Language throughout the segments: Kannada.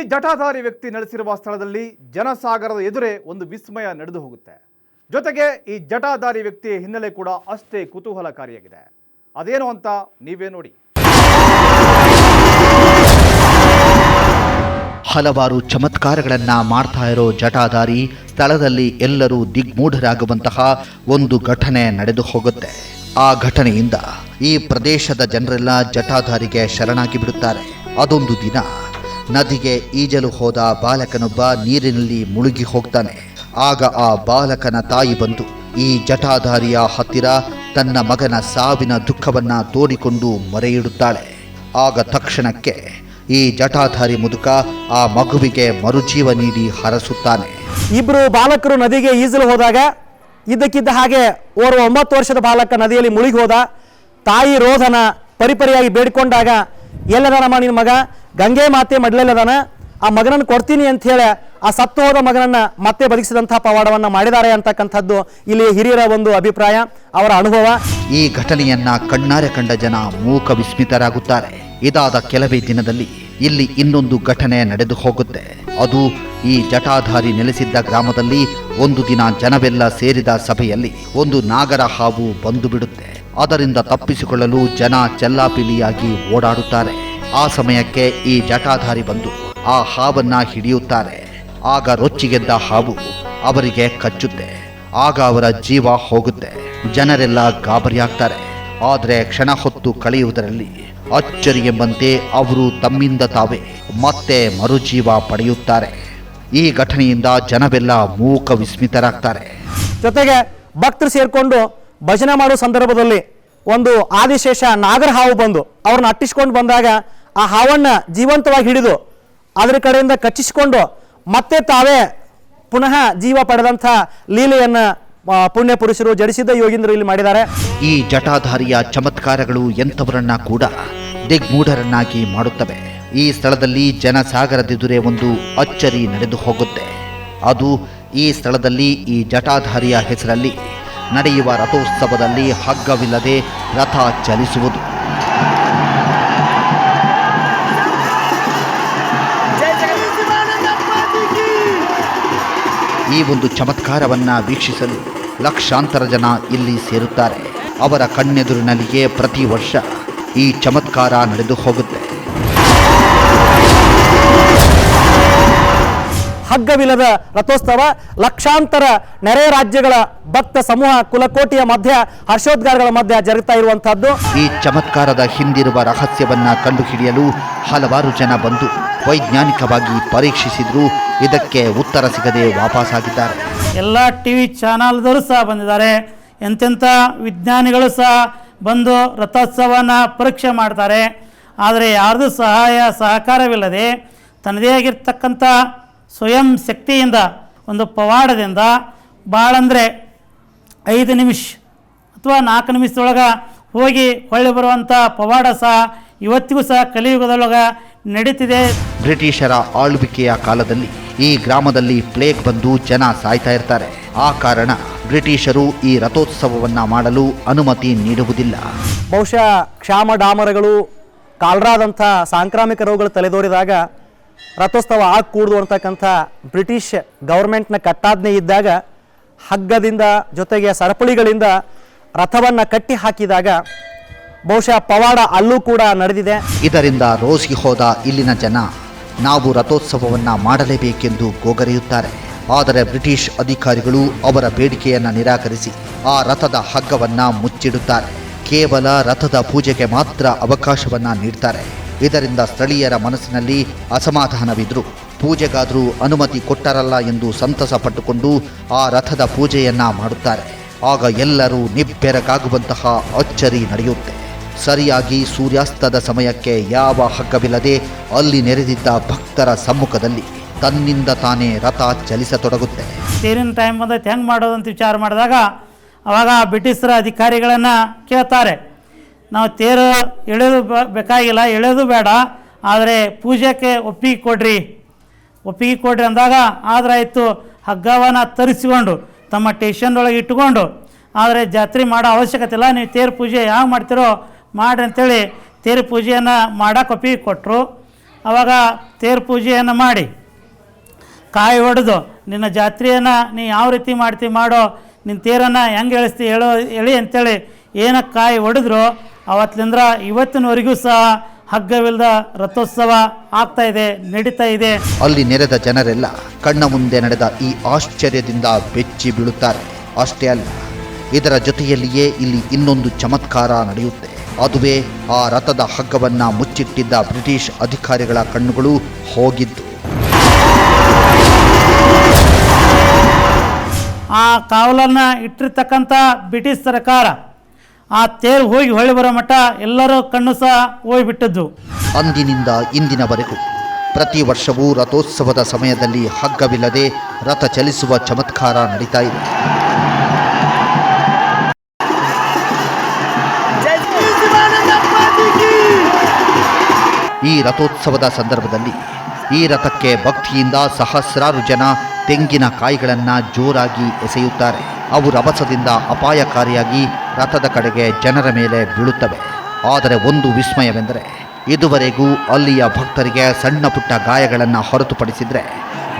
ಈ ಜಟಾಧಾರಿ ವ್ಯಕ್ತಿ ನಡೆಸಿರುವ ಸ್ಥಳದಲ್ಲಿ ಜನಸಾಗರದ ಎದುರೇ ಒಂದು ವಿಸ್ಮಯ ನಡೆದು ಹೋಗುತ್ತೆ. ಜೊತೆಗೆ ಈ ಜಟಾಧಾರಿ ವ್ಯಕ್ತಿಯ ಹಿನ್ನೆಲೆ ಕೂಡ ಅಷ್ಟೇ ಕುತೂಹಲಕಾರಿಯಾಗಿದೆ. ಅದೇನು ಅಂತ ನೀವೇ ನೋಡಿ. ಹಲವಾರು ಚಮತ್ಕಾರಗಳನ್ನ ಮಾಡ್ತಾ ಇರೋ ಜಟಾಧಾರಿ ಸ್ಥಳದಲ್ಲಿ ಎಲ್ಲರೂ ದಿಗ್ಮೂಢರಾಗುವಂತಹ ಒಂದು ಘಟನೆ ನಡೆದು ಹೋಗುತ್ತೆ. ಆ ಘಟನೆಯಿಂದ ಈ ಪ್ರದೇಶದ ಜನರೆಲ್ಲ ಜಟಾಧಾರಿಗೆ ಶರಣಾಗಿ ಬಿಡುತ್ತಾರೆ. ಅದೊಂದು ದಿನ. ನದಿಗೆ ಈಜಲು ಹೋದ ಬಾಲಕನೊಬ್ಬ ನೀರಿನಲ್ಲಿ ಮುಳುಗಿ ಹೋಗ್ತಾನೆ. ಆಗ ಆ ಬಾಲಕನ ತಾಯಿ ಬಂದು ಈ ಜಟಾಧಾರಿಯ ಹತ್ತಿರ ತನ್ನ ಮಗನ ಸಾವಿನ ದುಃಖವನ್ನ ತೋಡಿಕೊಂಡು ಮೊರೆಯಿಡುತ್ತಾಳೆ. ಆಗ ತಕ್ಷಣಕ್ಕೆ ಈ ಜಟಾಧಾರಿ ಮುದುಕ ಆ ಮಗುವಿಗೆ ಮರುಜೀವ ನೀಡಿ ಹರಸುತ್ತಾನೆ. ಇಬ್ಬರು ಬಾಲಕರು ನದಿಗೆ ಈಜಲು ಹೋದಾಗ ಇದ್ದಕ್ಕಿದ್ದ ಹಾಗೆ ಓರ್ವ ಒಂಬತ್ತು ವರ್ಷದ ಬಾಲಕ ನದಿಯಲ್ಲಿ ಮುಳುಗಿ ಹೋದ ತಾಯಿ ರೋಧನ ಪರಿಪರಿಯಾಗಿ ಬೇಡಿಕೊಂಡಾಗ ಎಲ್ಲದನಮ್ಮ ನಿನ್ನ ಮಗ ಗಂಗೆ ಮಾತೆ ಮಡ್ಲಲ್ಲದಾನ ಆ ಮಗನನ್ನು ಕೊಡ್ತೀನಿ ಅಂತ ಹೇಳಿ ಆ ಸತ್ತು ಹೋದ ಮಗನನ್ನ ಮತ್ತೆ ಬದುಕಿಸಿದಂತಹ ಪವಾಡವನ್ನ ಮಾಡಿದ್ದಾರೆ ಅಂತಕ್ಕಂಥದ್ದು ಇಲ್ಲಿ ಹಿರಿಯರ ಒಂದು ಅಭಿಪ್ರಾಯ, ಅವರ ಅನುಭವ. ಈ ಘಟನೆಯನ್ನ ಕಣ್ಣಾರೆ ಕಂಡ ಜನ ಮೂಕ ವಿಸ್ಮಿತರಾಗುತ್ತಾರೆ. ಇದಾದ ಕೆಲವೇ ದಿನದಲ್ಲಿ ಇಲ್ಲಿ ಇನ್ನೊಂದು ಘಟನೆ ನಡೆದು ಹೋಗುತ್ತೆ. ಅದು ಈ ಜಟಾಧಾರಿ ನೆಲೆಸಿದ್ದ ಗ್ರಾಮದಲ್ಲಿ ಒಂದು ದಿನ ಜನವೆಲ್ಲ ಸೇರಿದ ಸಭೆಯಲ್ಲಿ ಒಂದು ನಾಗರ ಹಾವು ಬಂದು ಬಿಡುತ್ತೆ. ಅದರಿಂದ ತಪ್ಪಿಸಿಕೊಳ್ಳಲು ಜನ ಚೆಲ್ಲಾಪಿಲಿಯಾಗಿ ಓಡಾಡುತ್ತಾರೆ. ಆ ಸಮಯಕ್ಕೆ ಈ ಜಟಾಧಾರಿ ಬಂದು ಆ ಹಾವನ್ನ ಹಿಡಿಯುತ್ತಾರೆ. ಆಗ ರೊಚ್ಚಿಗೆದ್ದ ಹಾವು ಅವರಿಗೆ ಕಚ್ಚುತ್ತೆ. ಆಗ ಅವರ ಜೀವ ಹೋಗುತ್ತೆ. ಜನರೆಲ್ಲ ಗಾಬರಿಯಾಗ್ತಾರೆ. ಆದರೆ ಕ್ಷಣ ಹೊತ್ತು ಕಳೆಯುವುದರಲ್ಲಿ ಅಚ್ಚರಿ ಎಂಬಂತೆ ಅವರು ತಮ್ಮಿಂದ ತಾವೇ ಮತ್ತೆ ಮರುಜೀವ ಪಡೆಯುತ್ತಾರೆ. ಈ ಘಟನೆಯಿಂದ ಜನವೆಲ್ಲ ಮೂಕ ವಿಸ್ಮಿತರಾಗ್ತಾರೆ. ಜೊತೆಗೆ ಭಕ್ತರು ಸೇರಿಕೊಂಡು ಭಜನೆ ಮಾಡೋ ಸಂದರ್ಭದಲ್ಲಿ ಒಂದು ಆದಿಶೇಷ ನಾಗರ ಹಾವು ಬಂದು ಅವ್ರನ್ನ ಅಟ್ಟಿಸ್ಕೊಂಡು ಬಂದಾಗ ಆ ಹಾವನ್ನು ಜೀವಂತವಾಗಿ ಹಿಡಿದು ಅದರ ಕಡೆಯಿಂದ ಕಚ್ಚಿಸಿಕೊಂಡು ಮತ್ತೆ ತಾವೇ ಪುನಃ ಜೀವ ಪಡೆದಂಥ ಲೀಲೆಯನ್ನು ಪುಣ್ಯ ಪುರುಷರು ಜಡಿಸಿದ್ದ ಯೋಗೀಂದ್ರ ಇಲ್ಲಿ ಮಾಡಿದ್ದಾರೆ. ಈ ಜಟಾಧಾರಿಯ ಚಮತ್ಕಾರಗಳು ಎಂಥವರನ್ನ ಕೂಡ ದಿಗ್ಮೂಢರನ್ನಾಗಿ ಮಾಡುತ್ತವೆ. ಈ ಸ್ಥಳದಲ್ಲಿ ಜನಸಾಗರದೆದುರೇ ಒಂದು ಅಚ್ಚರಿ ನಡೆದು ಹೋಗುತ್ತೆ. ಅದು ಈ ಸ್ಥಳದಲ್ಲಿ, ಈ ಜಟಾಧಾರಿಯ ಹೆಸರಲ್ಲಿ ನಡೆಯುವ ರಥೋತ್ಸವದಲ್ಲಿ ಹಗ್ಗವಿಲ್ಲದೆ ರಥ ಚಲಿಸುವುದು. ಈ ಒಂದು ಚಮತ್ಕಾರವನ್ನ ವೀಕ್ಷಿಸಲು ಲಕ್ಷಾಂತರ ಜನ ಇಲ್ಲಿ ಸೇರುತ್ತಾರೆ. ಅವರ ಕಣ್ಣೆದುರಿನಲ್ಲಿಯೇ ಪ್ರತಿ ವರ್ಷ ಈ ಚಮತ್ಕಾರ ನಡೆದು ಹೋಗುತ್ತೆ. ಹಗ್ಗವಿಲ್ಲದ ರಥೋತ್ಸವ. ಲಕ್ಷಾಂತರ ನೆರೆ ರಾಜ್ಯಗಳ ಭಕ್ತ ಸಮೂಹ ಕುಲಕೋಟಿಯ ಮಧ್ಯ ಹರ್ಷೋದ್ಗಾರಗಳ ಮಧ್ಯ ಜರುಗ್ತಾ ಇರುವಂತಹದ್ದು ಈ ಚಮತ್ಕಾರದ ಹಿಂದಿರುವ ರಹಸ್ಯವನ್ನ ಕಂಡುಹಿಡಿಯಲು ಹಲವಾರು ಜನ ಬಂದು ವೈಜ್ಞಾನಿಕವಾಗಿ ಪರೀಕ್ಷಿಸಿದ್ರು. ಇದಕ್ಕೆ ಉತ್ತರ ಸಿಗದೆ ವಾಪಸ್ಸಾಗಿದ್ದಾರೆ ಎಲ್ಲ ಟಿ ವಿ ಚಾನಲ್ದವರು ಸಹ ಬಂದಿದ್ದಾರೆ. ಎಂತೆಂಥ ವಿಜ್ಞಾನಿಗಳು ಸಹ ಬಂದು ರಥೋತ್ಸವನ ಪರೀಕ್ಷೆ ಮಾಡ್ತಾರೆ. ಆದರೆ ಯಾರ್ದು ಸಹಾಯ ಸಹಕಾರವಿಲ್ಲದೆ ತನ್ನದೇ ಆಗಿರ್ತಕ್ಕಂಥ ಸ್ವಯಂ ಶಕ್ತಿಯಿಂದ ಒಂದು ಪವಾಡದಿಂದ ಭಾಳಂದರೆ ಐದು ನಿಮಿಷ ಅಥವಾ ನಾಲ್ಕು ನಿಮಿಷದೊಳಗೆ ಹೋಗಿ ಹೊಳ್ಳಿ ಬರುವಂಥ ಪವಾಡ ಸಹ ಇವತ್ತಿಗೂ ಸಹ ಕಲಿಯುಗದೊಳಗೆ ನಡೀತಿದೆ. ಬ್ರಿಟಿಷರ ಆಳ್ವಿಕೆಯ ಕಾಲದಲ್ಲಿ ಈ ಗ್ರಾಮದಲ್ಲಿ ಪ್ಲೇಗ್ ಬಂದು ಜನ ಸಾಯ್ತಾ ಇರ್ತಾರೆ. ಆ ಕಾರಣ ಬ್ರಿಟಿಷರು ಈ ರಥೋತ್ಸವವನ್ನು ಮಾಡಲು ಅನುಮತಿ ನೀಡುವುದಿಲ್ಲ. ಬಹುಶಃ ಕ್ಷಾಮ ಡಾಮರಗಳು ಕಾಲ್ರಾದಂಥ ಸಾಂಕ್ರಾಮಿಕ ರೋಗಗಳು ತಲೆದೋರಿದಾಗ ರಥೋತ್ಸವ ಆಗಕೂಡ್ದು ಅಂತಕ್ಕಂಥ ಬ್ರಿಟಿಷ್ ಗೌರ್ಮೆಂಟ್ನ ಕಟ್ಟಾಜ್ಞೆ ಇದ್ದಾಗ ಹಗ್ಗದಿಂದ ಜೊತೆಗೆ ಸರಪಳಿಗಳಿಂದ ರಥವನ್ನು ಕಟ್ಟಿ ಹಾಕಿದಾಗ ಬಹುಶಃ ಪವಾಡ ಅಲ್ಲೂ ಕೂಡ ನಡೆದಿದೆ. ಇದರಿಂದ ರೋಸಿ ಹೋದ ಇಲ್ಲಿನ ಜನ ನಾವು ರಥೋತ್ಸವವನ್ನು ಮಾಡಲೇಬೇಕೆಂದು ಗೋಗರೆಯುತ್ತಾರೆ. ಆದರೆ ಬ್ರಿಟಿಷ್ ಅಧಿಕಾರಿಗಳು ಅವರ ಬೇಡಿಕೆಯನ್ನು ನಿರಾಕರಿಸಿ ಆ ರಥದ ಹಗ್ಗವನ್ನು ಮುಚ್ಚಿಡುತ್ತಾರೆ. ಕೇವಲ ರಥದ ಪೂಜೆಗೆ ಮಾತ್ರ ಅವಕಾಶವನ್ನು ನೀಡ್ತಾರೆ. ಇದರಿಂದ ಸ್ಥಳೀಯರ ಮನಸ್ಸಿನಲ್ಲಿ ಅಸಮಾಧಾನವಿದ್ರು. ಪೂಜೆಗಾದರೂ ಅನುಮತಿ ಕೊಟ್ಟರಲ್ಲ ಎಂದು ಸಂತಸ ಪಟ್ಟುಕೊಂಡು ಆ ರಥದ ಪೂಜೆಯನ್ನ ಮಾಡುತ್ತಾರೆ. ಆಗ ಎಲ್ಲರೂ ನಿಬ್ಬೆರಗಾಗುವಂತಹ ಅಚ್ಚರಿ ನಡೆಯುತ್ತೆ. ಸರಿಯಾಗಿ ಸೂರ್ಯಾಸ್ತದ ಸಮಯಕ್ಕೆ ಯಾವ ಹಗ್ಗವಿಲ್ಲದೆ ಅಲ್ಲಿ ನೆರೆದಿದ್ದ ಭಕ್ತರ ಸಮ್ಮುಖದಲ್ಲಿ ತನ್ನಿಂದ ತಾನೇ ರಥ ಚಲಿಸತೊಡಗುತ್ತೆ. ಸೇರಿನ ಟೈಮ್ ಬಂದೈತೆ ಹೆಂಗೆ ಅಂತ ವಿಚಾರ ಮಾಡಿದಾಗ ಅವಾಗ ಬ್ರಿಟಿಷರ ಅಧಿಕಾರಿಗಳನ್ನು ಕೇಳ್ತಾರೆ. ನಾವು ತೇರು ಎಳೆದು ಬೇಕಾಗಿಲ್ಲ ಎಳೆಯೋದು ಬೇಡ, ಆದರೆ ಪೂಜೆಗೆ ಒಪ್ಪಿಗೆ ಕೊಡ್ರಿ. ಒಪ್ಪಿಗೆ ಕೊಡ್ರಿ ಅಂದಾಗ ಆದ್ರಾಯ್ತು, ಹಗ್ಗವನ್ನು ತರಿಸಿಕೊಂಡು, ತಮ್ಮ ಟೇಷನ್ ಒಳಗೆ ಇಟ್ಟುಕೊಂಡು, ಆದರೆ ಜಾತ್ರೆ ಮಾಡೋ ಅವಶ್ಯಕತೆ ಇಲ್ಲ, ನೀವು ತೇರು ಪೂಜೆ ಯಾವ ಮಾಡ್ತೀರೋ ಮಾಡ್ರಿ ಅಂಥೇಳಿ ತೇರು ಪೂಜೆಯನ್ನು ಮಾಡೋಕೆ ಒಪ್ಪಿಗೆ ಕೊಟ್ಟರು ಅವಾಗ ತೇರು ಪೂಜೆಯನ್ನು ಮಾಡಿ, ಕಾಯಿ ಹೊಡೆದು ನಿನ್ನ ಜಾತ್ರೆಯನ್ನು ನೀ ಯಾವ ರೀತಿ ಮಾಡ್ತಿ ಮಾಡೋ, ನಿನ್ನ ತೇರನ್ನು ಹೆಂಗೆ ಎಳಿಸ್ತಿ, ಹೇಳೋ ಹೇಳಿ ಏನಕ್ಕೆ ಕಾಯಿ ಹೊಡೆದ್ರು ಅವತ್ತಿಂದ್ರ ಇವತ್ತಿನವರೆಗೂ ಸಹ ಹಗ್ಗವಿಲ್ಲದ ರಥೋತ್ಸವ ಆಗ್ತಾ ಇದೆ ನಡೀತಾ ಇದೆ. ಅಲ್ಲಿ ನೆರೆದ ಜನರೆಲ್ಲ ಕಣ್ಣ ಮುಂದೆ ನಡೆದ ಈ ಆಶ್ಚರ್ಯದಿಂದ ಬೆಚ್ಚಿ ಬೀಳುತ್ತಾರೆ. ಅಷ್ಟೇ ಅಲ್ಲ ಇದರ ಜೊತೆಯಲ್ಲಿಯೇ ಇಲ್ಲಿ ಇನ್ನೊಂದು ಚಮತ್ಕಾರ ನಡೆಯುತ್ತೆ. ಅದುವೇ ಆ ರಥದ ಹಗ್ಗವನ್ನ ಮುಚ್ಚಿಟ್ಟಿದ್ದ ಬ್ರಿಟಿಷ್ ಅಧಿಕಾರಿಗಳ ಕಣ್ಣುಗಳು ಹೋಗಿದ್ದು. ಆ ಕಾವಲನ್ನು ಇಟ್ಟಿರ್ತಕ್ಕಂಥ ಬ್ರಿಟಿಷ್ ಸರ್ಕಾರ ಆ ತೇರು ಹೋಗಿ ಹೊಳೆ ಬರೋ ಮಟ್ಟ ಎಲ್ಲರ ಕಣ್ಣು ಸಹ ಹೋಗಿಬಿಟ್ಟದ್ದು. ಅಂದಿನಿಂದ ಇಂದಿನವರೆಗೂ ಪ್ರತಿ ವರ್ಷವೂ ರಥೋತ್ಸವದ ಸಮಯದಲ್ಲಿ ಹಗ್ಗವಿಲ್ಲದೆ ರಥ ಚಲಿಸುವ ಚಮತ್ಕಾರ ನಡೀತಾ ಇದೆ. ಈ ರಥೋತ್ಸವದ ಸಂದರ್ಭದಲ್ಲಿ ಈ ರಥಕ್ಕೆ ಭಕ್ತಿಯಿಂದ ಸಹಸ್ರಾರು ಜನ ತೆಂಗಿನ ಕಾಯಿಗಳನ್ನು ಜೋರಾಗಿ ಎಸೆಯುತ್ತಾರೆ. ಅವು ರಭಸದಿಂದ ಅಪಾಯಕಾರಿಯಾಗಿ ರಥದ ಕಡೆಗೆ ಜನರ ಮೇಲೆ ಬೀಳುತ್ತವೆ. ಆದರೆ ಒಂದು ವಿಸ್ಮಯವೆಂದರೆ, ಇದುವರೆಗೂ ಅಲ್ಲಿಯ ಭಕ್ತರಿಗೆ ಸಣ್ಣ ಪುಟ್ಟ ಗಾಯಗಳನ್ನು ಹೊರತುಪಡಿಸಿದರೆ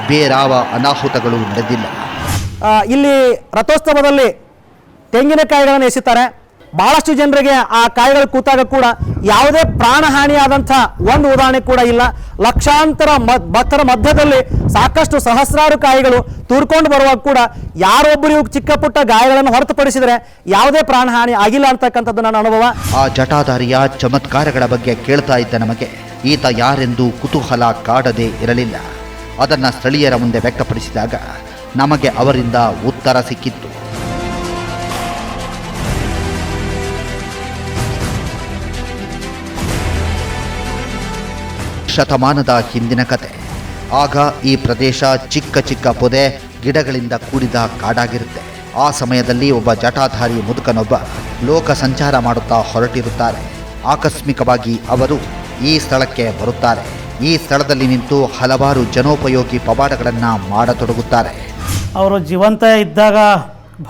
ಬೇರಾವ ಅನಾಹುತಗಳು ನಡೆದಿಲ್ಲ. ಇಲ್ಲಿ ರಥೋತ್ಸವದಲ್ಲಿ ತೆಂಗಿನಕಾಯಿಗಳನ್ನು ಎಸಿತಾರೆ ಬಹಳಷ್ಟು ಜನರಿಗೆ ಆ ಕಾಯಿಗಳು ಕೂತಾಗ ಕೂಡ ಯಾವುದೇ ಪ್ರಾಣಹಾನಿಯಾದಂಥ ಒಂದು ಉದಾಹರಣೆ ಕೂಡ ಇಲ್ಲ. ಲಕ್ಷಾಂತರ ಭಕ್ತರ ಮಧ್ಯದಲ್ಲಿ ಸಾಕಷ್ಟು ಸಹಸ್ರಾರು ಕಾಯಿಗಳು ತೂರ್ಕೊಂಡು ಬರುವಾಗ ಕೂಡ ಯಾರೊಬ್ಬರಿಗೂ ಚಿಕ್ಕ ಪುಟ್ಟ ಗಾಯಗಳನ್ನು ಹೊರತುಪಡಿಸಿದರೆ ಯಾವುದೇ ಪ್ರಾಣಹಾನಿ ಆಗಿಲ್ಲ ಅಂತಕ್ಕಂಥದ್ದು ನನ್ನ ಅನುಭವ. ಆ ಜಟಾಧಾರಿಯ ಚಮತ್ಕಾರಗಳ ಬಗ್ಗೆ ಕೇಳ್ತಾ ಇದ್ದ ನಮಗೆ, ಈತ ಯಾರೆಂದು ಕುತೂಹಲ ಕಾಡದೆ ಇರಲಿಲ್ಲ. ಅದನ್ನು ಸ್ಥಳೀಯರ ಮುಂದೆ ವ್ಯಕ್ತಪಡಿಸಿದಾಗ ನಮಗೆ ಅವರಿಂದ ಉತ್ತರ ಸಿಕ್ಕಿತ್ತು. ಶತಮಾನದ ಹಿಂದಿನ ಕತೆ. ಆಗ ಈ ಪ್ರದೇಶ ಚಿಕ್ಕ ಚಿಕ್ಕ ಪೊದೆ ಗಿಡಗಳಿಂದ ಕೂಡಿದ ಕಾಡಾಗಿರುತ್ತೆ. ಆ ಸಮಯದಲ್ಲಿ ಒಬ್ಬ ಜಟಾಧಾರಿ ಮುದುಕನೊಬ್ಬ ಲೋಕ ಸಂಚಾರ ಮಾಡುತ್ತಾ ಹೊರಟಿರುತ್ತಾರೆ. ಆಕಸ್ಮಿಕವಾಗಿ ಅವರು ಈ ಸ್ಥಳಕ್ಕೆ ಬರುತ್ತಾರೆ. ಈ ಸ್ಥಳದಲ್ಲಿ ನಿಂತು ಹಲವಾರು ಜನೋಪಯೋಗಿ ಪವಾಡಗಳನ್ನು ಮಾಡತೊಡಗುತ್ತಾರೆ. ಅವರು ಜೀವಂತ ಇದ್ದಾಗ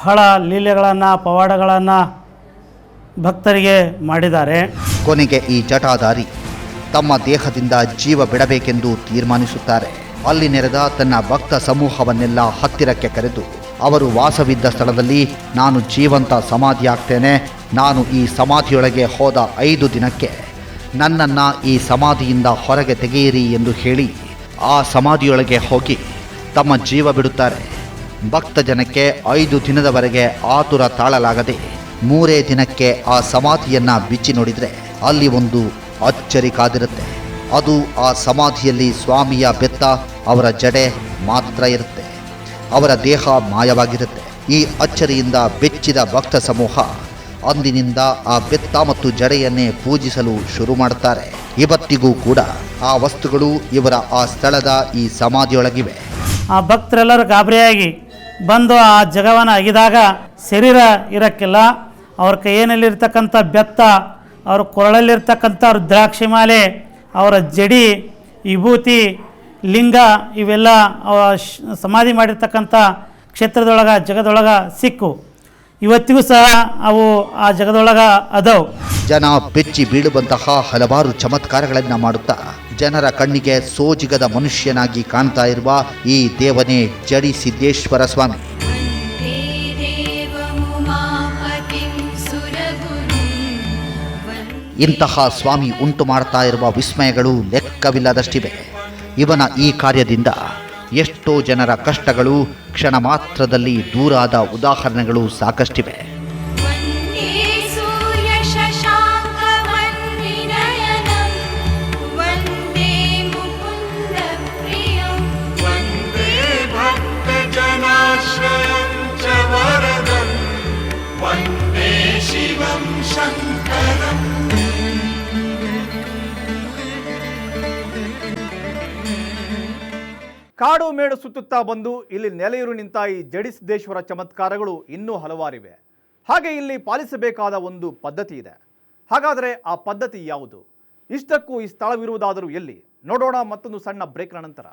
ಬಹಳ ಲೀಲೆಗಳನ್ನು ಪವಾಡಗಳನ್ನು ಭಕ್ತರಿಗೆ ಮಾಡಿದ್ದಾರೆ. ಕೊನೆಗೆ ಈ ಜಟಾಧಾರಿ ತಮ್ಮ ದೇಹದಿಂದ ಜೀವ ಬಿಡಬೇಕೆಂದು ತೀರ್ಮಾನಿಸುತ್ತಾರೆ. ಅಲ್ಲಿ ನೆರೆದ ತನ್ನ ಭಕ್ತ ಸಮೂಹವನ್ನೆಲ್ಲ ಹತ್ತಿರಕ್ಕೆ ಕರೆದು, ಅವರು ವಾಸವಿದ್ದ ಸ್ಥಳದಲ್ಲಿ ನಾನು ಜೀವಂತ ಸಮಾಧಿಯಾಗ್ತೇನೆ, ನಾನು ಈ ಸಮಾಧಿಯೊಳಗೆ ಹೋದ ಐದು ದಿನಕ್ಕೆ. ನನ್ನನ್ನು ಈ ಸಮಾಧಿಯಿಂದ ಹೊರಗೆ ತೆಗೆಯಿರಿ ಎಂದು ಹೇಳಿ, ಆ ಸಮಾಧಿಯೊಳಗೆ ಹೋಗಿ ತಮ್ಮ ಜೀವ ಬಿಡುತ್ತಾರೆ. ಭಕ್ತ ಜನಕ್ಕೆ ಐದು ದಿನದವರೆಗೆ ಆತುರ ತಾಳಲಾಗದೆ, ಮೂರೇ ದಿನಕ್ಕೆ ಆ ಸಮಾಧಿಯನ್ನು ಬಿಚ್ಚಿ ನೋಡಿದರೆ ಅಲ್ಲಿ ಒಂದು ಅಚ್ಚರಿ ಕಾದಿರುತ್ತೆ ಅದು ಆ ಸಮಾಧಿಯಲ್ಲಿ ಸ್ವಾಮಿಯ ಬೆತ್ತ, ಅವರ ಜಡೆ ಮಾತ್ರ ಇರುತ್ತೆ. ಅವರ ದೇಹ ಮಾಯವಾಗಿರುತ್ತೆ. ಈ ಅಚ್ಚರಿಯಿಂದ ಬೆಚ್ಚಿದ ಭಕ್ತ ಸಮೂಹ ಅಂದಿನಿಂದ ಆ ಬೆತ್ತ ಮತ್ತು ಜಡೆಯನ್ನೇ ಪೂಜಿಸಲು ಶುರು ಮಾಡುತ್ತಾರೆ. ಇವತ್ತಿಗೂ ಕೂಡ ಆ ವಸ್ತುಗಳು ಇವರ ಆ ಸ್ಥಳದ ಈ ಸಮಾಧಿಯೊಳಗಿವೆ. ಆ ಭಕ್ತರೆಲ್ಲರೂ ಗಾಬರಿಯಾಗಿ ಬಂದು ಆ ಜಗವನ್ನು ಅಗಿದಾಗ ಶರೀರ ಇರಕ್ಕಿಲ್ಲ. ಅವ್ರ ಕೈಯಲ್ಲಿರ್ತಕ್ಕಂಥ ಬೆತ್ತ ಅವ್ರ ಕೊರಳಲ್ಲಿರ್ತಕ್ಕಂಥ ರುದ್ರಾಕ್ಷಿ ಮಾಲೆ, ಅವರ ಜಡಿ, ವಿಭೂತಿ, ಲಿಂಗ ಇವೆಲ್ಲ ಸಮಾಧಿ ಮಾಡಿರ್ತಕ್ಕಂಥ ಕ್ಷೇತ್ರದೊಳಗೆ, ಜಗದೊಳಗೆ ಸಿಕ್ಕು. ಇವತ್ತಿಗೂ ಸಹ ಅವು ಆ ಜಗದೊಳಗೆ ಅದವು. ಜನ ಬೆಚ್ಚಿ ಬೀಳುವಂತಹ ಹಲವಾರು ಚಮತ್ಕಾರಗಳನ್ನು ಮಾಡುತ್ತಾ, ಜನರ ಕಣ್ಣಿಗೆ ಸೋಜಿಗದ ಮನುಷ್ಯನಾಗಿ ಕಾಣ್ತಾ ಇರುವ ಈ ದೇವನೇ ಜಡಿ ಸಿದ್ದೇಶ್ವರ ಸ್ವಾಮಿ. ಇಂತಹ ಸ್ವಾಮಿ ಉಂಟು ಮಾಡ್ತಾ ಇರುವ ವಿಸ್ಮಯಗಳು ಲೆಕ್ಕವಿಲ್ಲದಷ್ಟಿವೆ. ಇವನ ಈ ಕಾರ್ಯದಿಂದ ಎಷ್ಟೋ ಜನರ ಕಷ್ಟಗಳು ಕ್ಷಣ ಮಾತ್ರದಲ್ಲಿ ದೂರಾದ ಉದಾಹರಣೆಗಳು ಸಾಕಷ್ಟಿವೆ. ಕಾಡು ಮೇಡು ಸುತ್ತುತ್ತಾ ಬಂದು ಇಲ್ಲಿ ನೆಲೆಯೂರು ನಿಂತ ಈ ಜಡಿಸಿದ್ದೇಶ್ವರ ಚಮತ್ಕಾರಗಳು ಇನ್ನೂ ಹಲವಾರಿವೆ. ಹಾಗೆ ಇಲ್ಲಿ ಪಾಲಿಸಬೇಕಾದ ಒಂದು ಪದ್ಧತಿ ಇದೆ. ಹಾಗಾದರೆ ಆ ಪದ್ಧತಿ ಯಾವುದು? ಇಷ್ಟಕ್ಕೂ ಈ ಸ್ಥಳವಿರುವುದಾದರೂ ಎಲ್ಲಿ? ನೋಡೋಣ ಮತ್ತೊಂದು ಸಣ್ಣ ಬ್ರೇಕ್ನ ನಂತರ.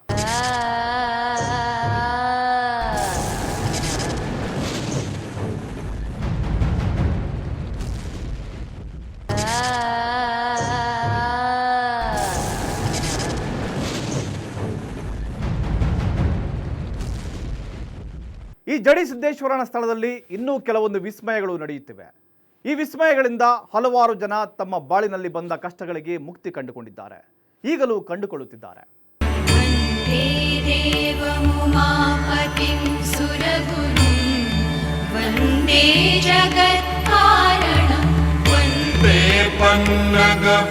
ಜಡಿ ಸಿದ್ದೇಶ್ವರನ ಸ್ಥಳದಲ್ಲಿ ಇನ್ನೂ ಕೆಲವೊಂದು ವಿಸ್ಮಯಗಳು ನಡೆಯುತ್ತಿವೆ. ಈ ವಿಸ್ಮಯಗಳಿಂದ ಹಲವಾರು ಜನ ತಮ್ಮ ಬಾಳಿನಲ್ಲಿ ಬಂದ ಕಷ್ಟಗಳಿಗೆ ಮುಕ್ತಿ ಕಂಡುಕೊಂಡಿದ್ದಾರೆ. ಈಗಲೂ ಕಂಡುಕೊಳ್ಳುತ್ತಿದ್ದಾರೆ.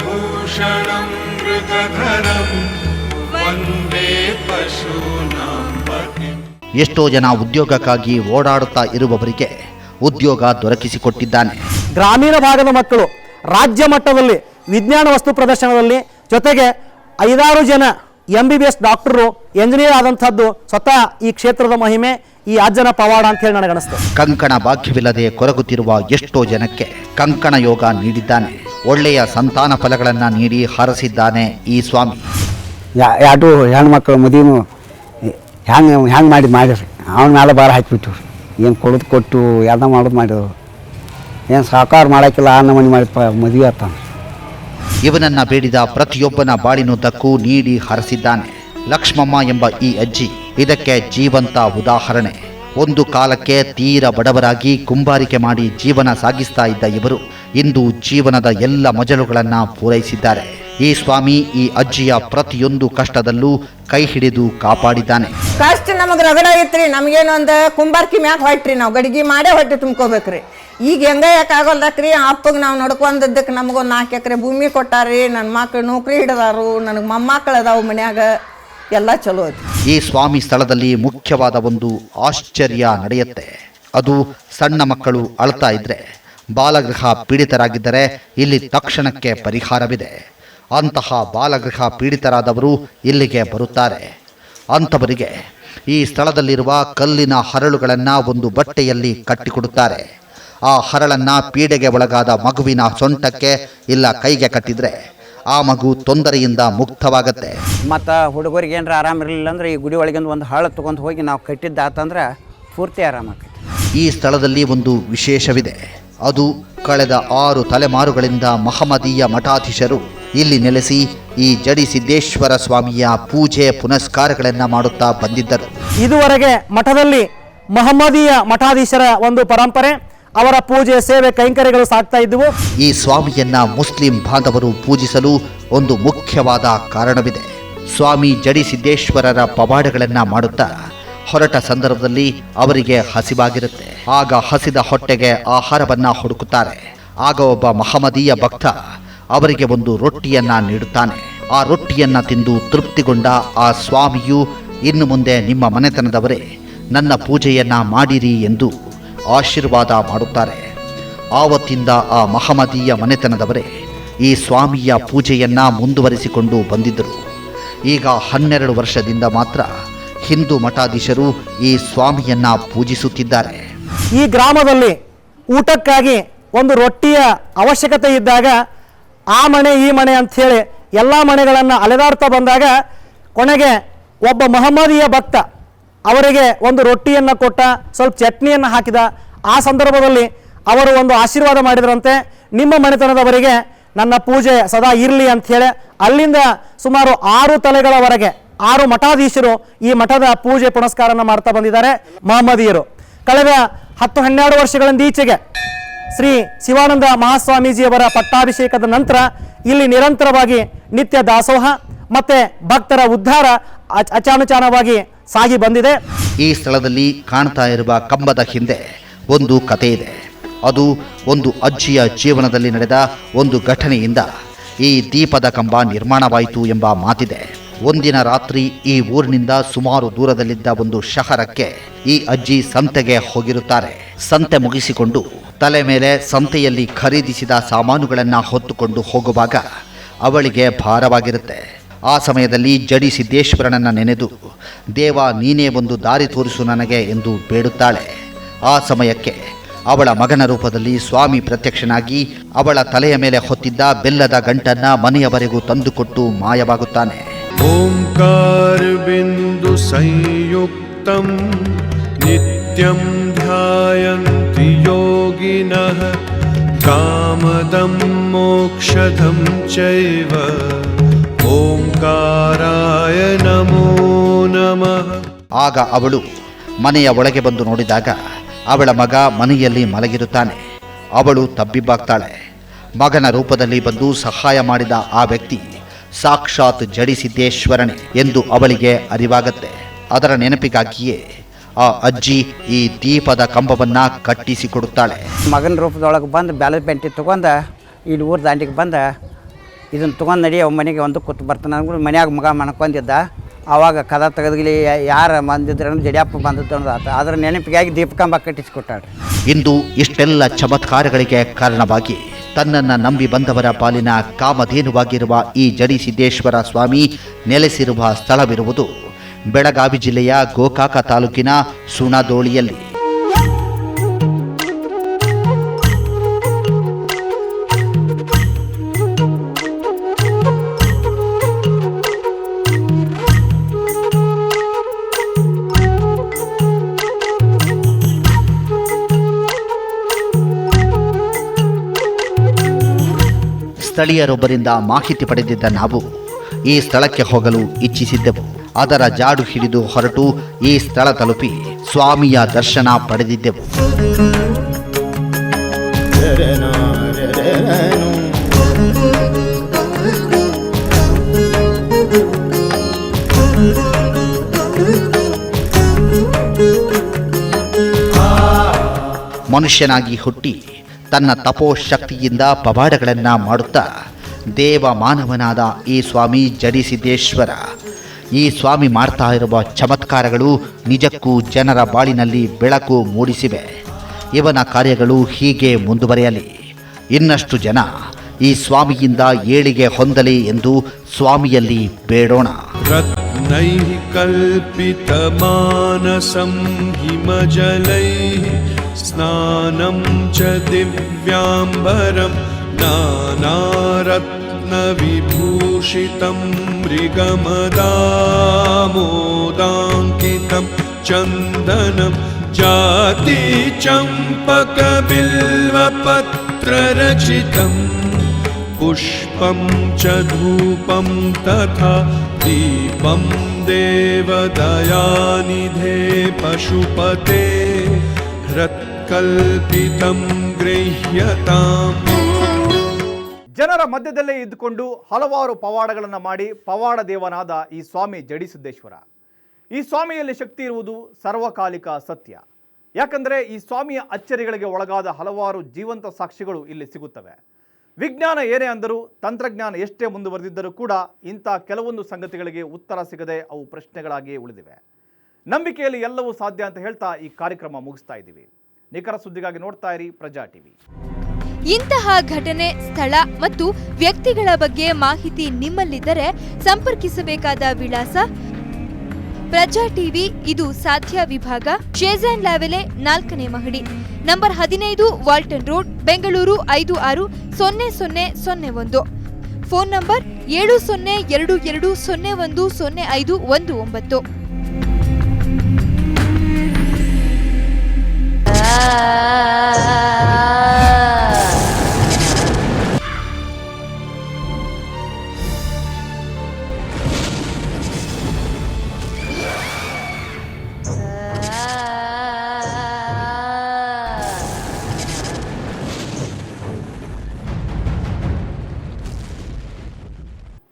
ಭೂಷಣ ವಂದೇ ಎಷ್ಟೋ ಜನ ಉದ್ಯೋಗಕ್ಕಾಗಿ ಓಡಾಡುತ್ತಾ ಇರುವವರಿಗೆ ಉದ್ಯೋಗ ದೊರಕಿಸಿಕೊಟ್ಟಿದ್ದಾನೆ. ಗ್ರಾಮೀಣ ಭಾಗದ ಮಕ್ಕಳು ರಾಜ್ಯ ಮಟ್ಟದಲ್ಲಿ ವಿಜ್ಞಾನ ವಸ್ತು ಪ್ರದರ್ಶನದಲ್ಲಿ ಜೊತೆಗೆ ಐದಾರು ಜನ M B B S doctor engineer ಆದಂಥದ್ದು ಸ್ವತಃ ಈ ಕ್ಷೇತ್ರದ ಮಹಿಮೆ ಈ ಅಜ್ಜನ ಪವಾಡ ಅಂತ ಹೇಳಿ ನನಗನ್ನಿಸ್ತು. ಕಂಕಣ ಭಾಗ್ಯವಿಲ್ಲದೆ ಕೊರಗುತ್ತಿರುವ ಎಷ್ಟೋ ಜನಕ್ಕೆ ಕಂಕಣ ಯೋಗ ನೀಡಿದ್ದಾನೆ. ಒಳ್ಳೆಯ ಸಂತಾನ ಫಲಗಳನ್ನು ನೀಡಿ ಹರಸಿದ್ದಾನೆ ಈ ಸ್ವಾಮಿ. ಯಾ- ಎರಡು ಹೆಣ್ಮಕ್ಳು ಮದುವೆನು ಹೆಂಗೆ ಹೆಂಗೆ ಮಾಡಿ ಮಾಡಿರಿ? ಅವ್ನ ಮೇಲೆ ಭಾರ ಹಾಕಿಬಿಟ್ಟು ಏನು ಕೊಡೋದು ಕೊಟ್ಟು ಎಲ್ಲ ಮಾಡೋದು ಮಾಡಿದ್ರು? ಏನು ಸಾಕಾರ ಮಾಡೋಕ್ಕಿಲ್ಲ ಆ ನಮೂನಿ ಮಾಡಿದ ಮದುವೆ ಆತ. ಇವನನ್ನು ಬೇಡಿದ ಪ್ರತಿಯೊಬ್ಬನ ಬಾಳಿನುದ್ದಕ್ಕೂ ನೀಡಿ ಹರಸಿದ್ದಾನೆ. ಲಕ್ಷ್ಮಮ್ಮ ಎಂಬ ಈ ಅಜ್ಜಿ ಇದಕ್ಕೆ ಜೀವಂತ ಉದಾಹರಣೆ. ಒಂದು ಕಾಲಕ್ಕೆ ತೀರ ಬಡವರಾಗಿ ಕುಂಬಾರಿಕೆ ಮಾಡಿ ಜೀವನ ಸಾಗಿಸ್ತಾ ಇದ್ದ ಇವರು ಇಂದು ಜೀವನದ ಎಲ್ಲ ಮಜಲುಗಳನ್ನು ಪೂರೈಸಿದ್ದಾರೆ. ಈ ಸ್ವಾಮಿ ಈ ಅಜ್ಜಿಯ ಪ್ರತಿಯೊಂದು ಕಷ್ಟದಲ್ಲೂ ಕೈ ಹಿಡಿದು ಕಾಪಾಡಿದ್ದಾನೆ. ಕಷ್ಟ ನಮಗೆ ರಗಡ ಐತ್ರಿ ನಮಗೇನೊಂದು ಕುಂಬಾರ್ಕಿ ಮ್ಯಾಗ ಹೊಟ್ರಿ ನಾವು. ಗಡಿಗೆ ಮಾಡೇ ಹೊಟ್ಟೆ ತುಂಬ್ಕೋಬೇಕ್ರಿ. ಈಗ ಹೆಂಗ ಯಾಕಾಗಲ್ದಕ್ರಿ ಅಪ್ಪಗೆ ನಾವು ನಡ್ಕೊಂಡದ್ದಕ್ಕೆ ನಮಗೊಂದು ನಾಲ್ಕು ಎಕರೆ ಭೂಮಿ ಕೊಟ್ಟಾರಿ ನನ್ನ ಮಕ್ಳು ನೌಕರಿ ಹಿಡಿದಾರು, ನನಗೆ ಮೊಮ್ಮಕ್ಕಳು ಅದಾವು ಮನ್ಯಾಗ, ಎಲ್ಲ ಚಲೋ ಅದು ಈ ಸ್ವಾಮಿ ಸ್ಥಳದಲ್ಲಿ ಮುಖ್ಯವಾದ ಒಂದು ಆಶ್ಚರ್ಯ ನಡೆಯುತ್ತೆ. ಅದು ಸಣ್ಣ ಮಕ್ಕಳು ಅಳ್ತಾ ಇದ್ರೆ, ಬಾಲಗೃಹ ಪೀಡಿತರಾಗಿದ್ದರೆ ಇಲ್ಲಿ ತಕ್ಷಣಕ್ಕೆ ಪರಿಹಾರವಿದೆ. ಅಂತಹ ಬಾಲಗೃಹ ಪೀಡಿತರಾದವರು ಇಲ್ಲಿಗೆ ಬರುತ್ತಾರೆ. ಅಂಥವರಿಗೆ ಈ ಸ್ಥಳದಲ್ಲಿರುವ ಕಲ್ಲಿನ ಹರಳುಗಳನ್ನು ಒಂದು ಬಟ್ಟೆಯಲ್ಲಿ ಕಟ್ಟಿಕೊಡುತ್ತಾರೆ. ಆ ಹರಳನ್ನು ಪೀಡೆಗೆ ಒಳಗಾದ ಮಗುವಿನ ಸೊಂಟಕ್ಕೆ ಇಲ್ಲ ಕೈಗೆ ಕಟ್ಟಿದರೆ ಆ ಮಗು ತೊಂದರೆಯಿಂದ ಮುಕ್ತವಾಗತ್ತೆ. ಮತ್ತು ಹುಡುಗರಿಗೆ ಏನಾರ ಆರಾಮಿರಲಿಲ್ಲ ಅಂದರೆ ಈ ಗುಡಿ ಒಳಗಿಂದ ಒಂದು ಹಾಳು ತೊಗೊಂಡು ಹೋಗಿ ನಾವು ಕಟ್ಟಿದ್ದಾತಂದ್ರೆ ಪೂರ್ತಿ ಆರಾಮ ಈ ಸ್ಥಳದಲ್ಲಿ ಒಂದು ವಿಶೇಷವಿದೆ. ಅದು ಕಳೆದ ಆರು ತಲೆಮಾರುಗಳಿಂದ ಮಹಮದೀಯ ಮಠಾಧೀಶರು ಇಲ್ಲಿ ನೆಲೆಸಿ ಈ ಜಡಿ ಸಿದ್ದೇಶ್ವರ ಸ್ವಾಮಿಯ ಪೂಜೆ ಪುನಸ್ಕಾರಗಳನ್ನು ಮಾಡುತ್ತಾ ಬಂದಿದ್ದರು. ಇದುವರೆಗೆ ಮಠದಲ್ಲಿ ಮಹಮ್ಮದೀಯ ಮಠಾಧೀಶರ ಒಂದು ಪರಂಪರೆ ಅವರ ಪೂಜೆ ಸೇವೆ ಕೈಂಕರ್ಯಗಳು ಸಾಗ್ತಾ ಇದ್ದವು. ಈ ಸ್ವಾಮಿಯನ್ನ ಮುಸ್ಲಿಂ ಬಾಂಧವರು ಪೂಜಿಸಲು ಒಂದು ಮುಖ್ಯವಾದ ಕಾರಣವಿದೆ. ಸ್ವಾಮಿ ಜಡಿ ಸಿದ್ದೇಶ್ವರರ ಪವಾಡಗಳನ್ನು ಮಾಡುತ್ತಾ ಹೊರಟ ಸಂದರ್ಭದಲ್ಲಿ ಅವರಿಗೆ ಹಸಿವಾಗಿರುತ್ತೆ. ಆಗ ಹಸಿದ ಹೊಟ್ಟೆಗೆ ಆಹಾರವನ್ನ ಹುಡುಕುತ್ತಾರೆ. ಆಗ ಒಬ್ಬ ಮಹಮ್ಮದೀಯ ಭಕ್ತ ಅವರಿಗೆ ಒಂದು ರೊಟ್ಟಿಯನ್ನ ನೀಡುತ್ತಾನೆ. ಆ ರೊಟ್ಟಿಯನ್ನ ತಿಂದು ತೃಪ್ತಿಗೊಂಡ ಆ ಸ್ವಾಮಿಯು ಇನ್ನು ಮುಂದೆ ನಿಮ್ಮ ಮನೆತನದವರೇ, ನನ್ನ ಪೂಜೆಯನ್ನ ಮಾಡಿರಿ ಎಂದು ಆಶೀರ್ವಾದ ಮಾಡುತ್ತಾರೆ. ಆವತ್ತಿಂದ ಆ ಮಹಮದೀಯ ಮನೆತನದವರೇ, ಈ ಸ್ವಾಮಿಯ ಪೂಜೆಯನ್ನ ಮುಂದುವರಿಸಿಕೊಂಡು ಬಂದಿದ್ದರು. ಈಗ ಹನ್ನೆರಡು ವರ್ಷದಿಂದ ಮಾತ್ರ ಹಿಂದೂ ಮಠಾಧೀಶರು ಈ ಸ್ವಾಮಿಯನ್ನ ಪೂಜಿಸುತ್ತಿದ್ದಾರೆ. ಈ ಗ್ರಾಮದಲ್ಲಿ ಊಟಕ್ಕಾಗಿ ಒಂದು ರೊಟ್ಟಿಯ ಅವಶ್ಯಕತೆ ಇದ್ದಾಗ ಆ ಮನೆ ಈ ಮನೆ ಅಂಥೇಳಿ ಎಲ್ಲ ಮನೆಗಳನ್ನು ಅಲೆದಾಡ್ತಾ ಬಂದಾಗ ಕೊನೆಗೆ ಒಬ್ಬ ಮಹಮ್ಮದಿಯ ಭಕ್ತ ಅವರಿಗೆ ಒಂದು ರೊಟ್ಟಿಯನ್ನು ಕೊಟ್ಟ, ಸ್ವಲ್ಪ ಚಟ್ನಿಯನ್ನು ಹಾಕಿದ. ಆ ಸಂದರ್ಭದಲ್ಲಿ ಅವರು ಒಂದು ಆಶೀರ್ವಾದ ಮಾಡಿದರಂತೆ. ನಿಮ್ಮ ಮನೆತನದವರಿಗೆ ನನ್ನ ಪೂಜೆ ಸದಾ ಇರಲಿ ಅಂಥೇಳಿ ಅಲ್ಲಿಂದ ಸುಮಾರು ಆರು ತಲೆಗಳವರೆಗೆ ಆರು ಮಠಾಧೀಶರು ಈ ಮಠದ ಪೂಜೆ ಪುನಸ್ಕಾರನ ಮಾಡ್ತಾ ಬಂದಿದ್ದಾರೆ ಮಹಮ್ಮದಿಯರು. ಕಳೆದ ಹತ್ತು ಹನ್ನೆರಡು ವರ್ಷಗಳಿಂದ ಈಚೆಗೆ ಶ್ರೀ ಶಿವಾನಂದ ಮಹಾಸ್ವಾಮೀಜಿಯವರ ಪಟ್ಟಾಭಿಷೇಕದ ನಂತರ ಇಲ್ಲಿ ನಿರಂತರವಾಗಿ ನಿತ್ಯ ದಾಸೋಹ ಮತ್ತೆ ಭಕ್ತರ ಉದ್ಧಾರ ಅಚಾನುಚಾನವಾಗಿ ಸಾಗಿ ಬಂದಿದೆ. ಈ ಸ್ಥಳದಲ್ಲಿ ಕಾಣ್ತಾ ಇರುವ ಕಂಬದ ಹಿಂದೆ ಒಂದು ಕತೆ ಇದೆ. ಅದು ಒಂದು ಅಜ್ಜಿಯ ಜೀವನದಲ್ಲಿ ನಡೆದ ಒಂದು ಘಟನೆಯಿಂದ ಈ ದೀಪದ ಕಂಬ ನಿರ್ಮಾಣವಾಯಿತು ಎಂಬ ಮಾತಿದೆ. ಒಂದಿನ ರಾತ್ರಿ ಈ ಊರಿನಿಂದ ಸುಮಾರು ದೂರದಲ್ಲಿದ್ದ ಒಂದು ಶಹರಕ್ಕೆ ಈ ಅಜ್ಜಿ ಸಂತೆಗೆ ಹೋಗಿರುತ್ತಾರೆ. ಸಂತೆ ಮುಗಿಸಿಕೊಂಡು ತಲೆ ಮೇಲೆ ಸಂತೆಯಲ್ಲಿ ಖರೀದಿಸಿದ ಸಾಮಾನುಗಳನ್ನು ಹೊತ್ತುಕೊಂಡು ಹೋಗುವಾಗ ಅವಳಿಗೆ ಭಾರವಾಗಿರುತ್ತೆ. ಆ ಸಮಯದಲ್ಲಿ ಜಡಿ ಸಿದ್ದೇಶ್ವರನನ್ನು ನೆನೆದು, ದೇವ ನೀನೇ ಒಂದು ದಾರಿ ತೋರಿಸು ನನಗೆ ಎಂದು ಬೇಡುತ್ತಾಳೆ. ಆ ಸಮಯಕ್ಕೆ ಅವಳ ಮಗನ ರೂಪದಲ್ಲಿ ಸ್ವಾಮಿ ಪ್ರತ್ಯಕ್ಷನಾಗಿ ಅವಳ ತಲೆಯ ಮೇಲೆ ಹೊತ್ತಿದ್ದ ಬೆಲ್ಲದ ಗಂಟನ್ನು ಮನೆಯವರೆಗೂ ತಂದುಕೊಟ್ಟು ಮಾಯವಾಗುತ್ತಾನೆ. ಓಂಕಾರ ಬಿಂದು ಸಂಯುಕ್ತಂ ನಿತ್ಯಂ ಧ್ಯಾಯನ್ योगिनः कामदं मोक्षदं चैव ओङ्काराय नमो नमः ಆಗ ಅವಳು ಮನೆಯ ಒಳಗೆ ಬಂದು ನೋಡಿದಾಗ ಅವಳ ಮಗ ಮನೆಯಲ್ಲಿ ಮಲಗಿರುತ್ತಾನೆ ಅವಳು ತಬ್ಬಿಬ್ಬಾಗ್ತಾಳೆ ಮಗನ ರೂಪದಲ್ಲಿ ಬಂದು ಸಹಾಯ ಮಾಡಿದ ಆ ವ್ಯಕ್ತಿ ಸಾಕ್ಷಾತ್ ಜಡಿಸಿದ್ದೇಶ್ವರನೇ ಎಂದು ಅವಳಿಗೆ ಅರಿವಾಗತ್ತೆ ಅದರ ನೆನಪಿಗಾಗಿಯೇ ಆ ಅಜ್ಜಿ ಈ ದೀಪದ ಕಂಬವನ್ನ ಕಟ್ಟಿಸಿಕೊಡುತ್ತಾಳೆ. ಮಗನ ರೂಪದೊಳಗೆ ಬಂದು ಬ್ಯಾಲದ ಪೆಂಟಿ ತೊಗೊಂಡು ಇಲ್ಲಿ ಊರ ದಾಂಡಿಗೆ ಬಂದ ಇದನ್ನು ತೊಗೊಂಡು ನಡಿ ಅವ ಮನೆಗೆ ಒಂದು ಕೂತು ಬರ್ತಾನೆ. ಅಂದ್ಬಿಟ್ಟು ಮನ್ಯಾಗ ಮಗ ಮಣ್ಕೊಂಡಿದ್ದ ಆವಾಗ ಕದ ತೆಗೆದ್ಗಿಲಿ ಯಾರು ಬಂದಿದ್ರು ಜಡಿಯಪ್ಪ ಬಂದಿದ್ದು ಅನ್ನೋದು ಅದರ ನೆನಪಿಗಾಗಿ ದೀಪಕಂಬ ಕಟ್ಟಿಸಿಕೊಟ್ಟಾಳ್ರಿ ಇಂದು ಇಷ್ಟೆಲ್ಲ ಚಮತ್ಕಾರಗಳಿಗೆ ಕಾರಣವಾಗಿ ತನ್ನನ್ನು ನಂಬಿ ಬಂದವರ ಪಾಲಿನ ಕಾಮಧೇನುವಾಗಿರುವ ಈ ಜಡಿಸಿದ್ದೇಶ್ವರ ಸ್ವಾಮಿ ನೆಲೆಸಿರುವ ಸ್ಥಳವಿರುವುದು. ಬೆಳಗಾವಿ ಜಿಲ್ಲೆಯ ಗೋಕಾಕ ತಾಲೂಕಿನ ಸುಣದೋಳಿಯಲ್ಲಿ. ಸ್ಥಳೀಯರೊಬ್ಬರಿಂದ ಮಾಹಿತಿ ಪಡೆದಿದ್ದ ನಾವು ಈ ಸ್ಥಳಕ್ಕೆ ಹೋಗಲು ಇಚ್ಛಿಸಿದ್ದೆವು. ಅದರ ಜಾಡು ಹಿಡಿದು ಹೊರಟು ಈ ಸ್ಥಳ ತಲುಪಿ ಸ್ವಾಮಿಯ ದರ್ಶನ ಪಡೆದಿದ್ದೆವು. ಮನುಷ್ಯನಾಗಿ ಹುಟ್ಟಿ ತನ್ನ ತಪೋಶಕ್ತಿಯಿಂದ ಪವಾಡಗಳನ್ನು ಮಾಡುತ್ತಾ ದೇವ ಮಾನವನಾದ ಈ ಸ್ವಾಮಿ ಜಡಿಸಿದ್ದೇಶ್ವರ ಈ ಸ್ವಾಮಿ ಮಾಡ್ತಾ ಇರುವ ಚಮತ್ಕಾರಗಳು ನಿಜಕ್ಕೂ ಜನರ ಬಾಳಿನಲ್ಲಿ ಬೆಳಕು ಮೂಡಿಸಿವೆ ಇವನ ಕಾರ್ಯಗಳು ಹೀಗೆ ಮುಂದುವರೆಯಲಿ ಇನ್ನಷ್ಟು ಜನ ಈ ಸ್ವಾಮಿಯಿಂದ ಏಳಿಗೆ ಹೊಂದಲಿ ಎಂದು ಸ್ವಾಮಿಯಲ್ಲಿ ಬೇಡೋಣ रत्नैः कल्पितमानसं हिमजलैः स्नानं च दिव्याम्बरं रत्नविभूषितं मृगमदामोदाङ्कितं चन्दनं जातिचम्पकबिल्वपत्ररचितं पुष्पं च धूपं तथा दीपं देवदयानिधे पशुपते हृत्कल्पितं गृह्यताम् ಮಧ್ಯದಲ್ಲೇ ಇದ್ದುಕೊಂಡು ಹಲವಾರು ಪವಾಡಗಳನ್ನು ಮಾಡಿ ಪವಾಡ ದೇವನಾದ ಈ ಸ್ವಾಮಿ ಜಡಿಸಿದ್ದೇಶ್ವರ. ಈ ಸ್ವಾಮಿಯಲ್ಲಿ ಶಕ್ತಿ ಇರುವುದು ಸರ್ವಕಾಲಿಕ ಸತ್ಯ. ಯಾಕಂದರೆ ಈ ಸ್ವಾಮಿಯ ಅಚ್ಚರಿಗಳಿಗೆ ಒಳಗಾದ ಹಲವಾರು ಜೀವಂತ ಸಾಕ್ಷಿಗಳು ಇಲ್ಲಿ ಸಿಗುತ್ತವೆ. ವಿಜ್ಞಾನ ಏನೇ ಅಂದರೂ ತಂತ್ರಜ್ಞಾನ ಎಷ್ಟೇ ಮುಂದುವರೆದಿದ್ದರೂ ಕೂಡ ಇಂಥ ಕೆಲವೊಂದು ಸಂಗತಿಗಳಿಗೆ ಉತ್ತರ ಸಿಗದೆ ಅವು ಪ್ರಶ್ನೆಗಳಾಗಿಯೇ ಉಳಿದಿವೆ. ನಂಬಿಕೆಯಲ್ಲಿ ಎಲ್ಲವೂ ಸಾಧ್ಯ ಅಂತ ಹೇಳ್ತಾ ಈ ಕಾರ್ಯಕ್ರಮ ಮುಗಿಸ್ತಾ ಇದ್ದೀವಿ. ನಿಖರ ಸುದ್ದಿಗಾಗಿ ನೋಡ್ತಾ ಇರಿ ಪ್ರಜಾ ಟಿವಿ. ಇಂತಹ ಘಟನೆ, ಸ್ಥಳ ಮತ್ತು ವ್ಯಕ್ತಿಗಳ ಬಗ್ಗೆ ಮಾಹಿತಿ ನಿಮ್ಮಲ್ಲಿದ್ದರೆ ಸಂಪರ್ಕಿಸಬೇಕಾದ ವಿಳಾಸ ಪ್ರಜಾ ಟಿವಿ, ಇದು ಸಾಧ್ಯ ವಿಭಾಗ, ಶೇಜಾನ್ ಲಾವೆಲೆ ನಾಲ್ಕನೇ ಮಹಡಿ. ನಂಬರ್ ಹದಿನೈದು ವಾಲ್ಟನ್ ರೋಡ್, ಬೆಂಗಳೂರು ಐದು ಆರು ಸೊನ್ನೆ ಸೊನ್ನೆ ಸೊನ್ನೆ ಒಂದು. ಫೋನ್ ನಂಬರ್ ಏಳು ಸೊನ್ನೆ ಎರಡು ಎರಡು ಸೊನ್ನೆ ಒಂದು ಸೊನ್ನೆ ಐದು ಒಂದು ಒಂಬತ್ತು.